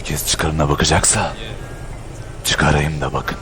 Herkes çıkarına bakacaksa çıkarayım da bakın.